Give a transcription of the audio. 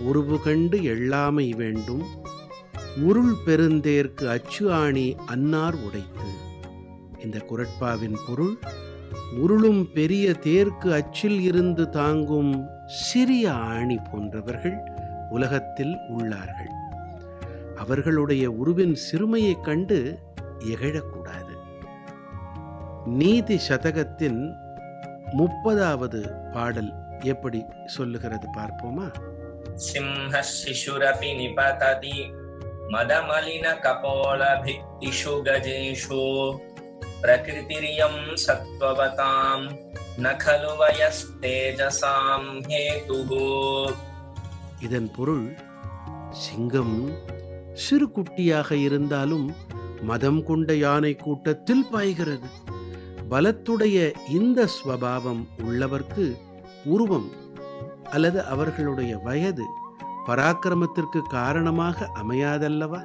உருவு கண்டு எள்ளாமை வேண்டும். உருள் பெருந்தேர்க்கு அச்சு ஆணி அன்னார் உடைத்து. இந்த குரட்பாவின் பொருள் உருளும் பெரிய தேர்க்கு அச்சில் இருந்து தாங்கும் சிறிய ஆணி போன்றவர்கள் உலகத்தில் உள்ளார்கள். அவர்களுடைய உருவின் சிறுமையைக் கண்டு எகழக்கூடாது நீதி சதகத்தின் முப்பதாவது பாடல் எப்படி சொல்லுகிறது பார்ப்போமா? सिंहः शिशुरपि निपतति मदमलिनकपोलभित्तिषु गजेषु प्रकृतिरियं सत्त्ववतां न खलु वयस्तेजसां हेतुः இதன் பொருள் சிங்கம் சிறு குட்டியாக இருந்தாலும் மதம் கொண்ட யானை கூட்டத்தில் பாய்கிறது பலத்துடைய இந்த ஸ்வபாவம் உள்ளவர்க்கு உருவம் அல்லது அவர்களுடைய வயது பராக்கிரமத்திற்கு காரணமாக அமையாதல்லவா?